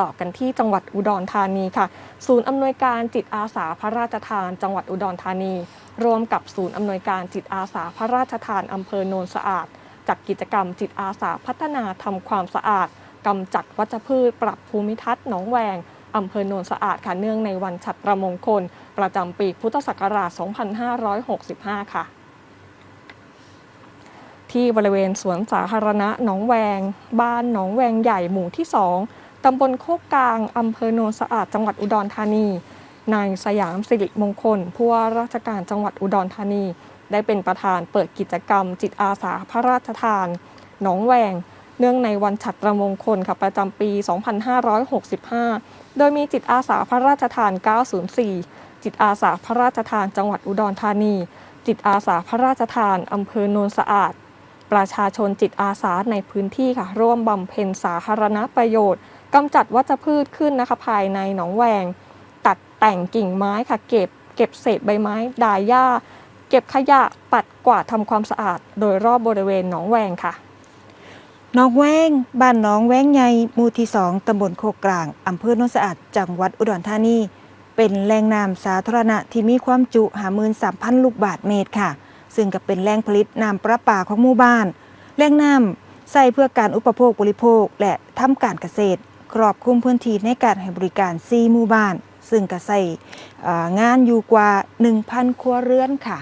ต่อกันที่จังหวัดอุดรธานีค่ะ ศูนย์อำนวยการจิตอาสาพระราชทาน จังหวัดอุดรธานี ร่วมกับศูนย์อำนวยการจิตอาสาพระราชทานอำเภอโนนสะอาดจัดกิจกรรมจิตอาสาพัฒนาทำความสะอาดกำจัดวัชพืช ปรับภูมิทัศน์หนองแวงอำเภอโนนสะอาดค่ะเนื่องในวันฉัตรมงคล ประจำปีพุทธศักราช 2565 ค่ะ ที่บริเวณสวนสาธารณะหนองแวง บ้านหนองแวงใหญ่หมู่ที่ 2 ตำบลโคกกลางอำเภอโนนสะอาดจังหวัดอุดรธานีนายสยามสิริมงคลผู้ว่าราชการจังหวัดอุดรธานี ได้เป็นประธานเปิดกิจกรรม จิตอาสาพระราชทานหนองแวง เนื่องในวันฉัตรมงคลค่ะประจำปี 2565 โดยมีจิตอาสาพระราชทาน 904 จิตอาสาพระราชทานจังหวัดอุดรธานี จิตอาสาพระราชทานอำเภอโนนสะอาด ประชาชนจิตอาสาในพื้นที่ค่ะร่วมบำเพ็ญสาธารณประโยชน์ กำจัดวัชพืชขึ้นนะคะ ภายในหนองแวง ตัดแต่งกิ่งไม้ค่ะ เก็บเก็บเศษใบไม้ดายหญ้า เก็บขยะปัดกวาดทำความสะอาด โดยรอบบริเวณหนองแวงค่ะ น้องแว้ง บ้านน้องแว้งใหญ่หมู่ที่สองตำบลโคกกลางอำเภอโนนสะอาดจังหวัดอุดรธานี เป็นแหล่งน้ำสาธารณะที่มีความจุหามื่นสามพันลูกบาทเมตรค่ะ ซึ่งก็เป็นแหล่งผลิตน้ำประปาของหมู่บ้าน แหล่งน้ำใส่เพื่อการอุปโภคบริโภคและทำการเกษตร ครอบคลุมพื้นที่ในการให้บริการ 4 หมู่บ้าน ซึ่งก็ใส่งานอยู่กว่า 1,000 ครัวเรือนค่ะ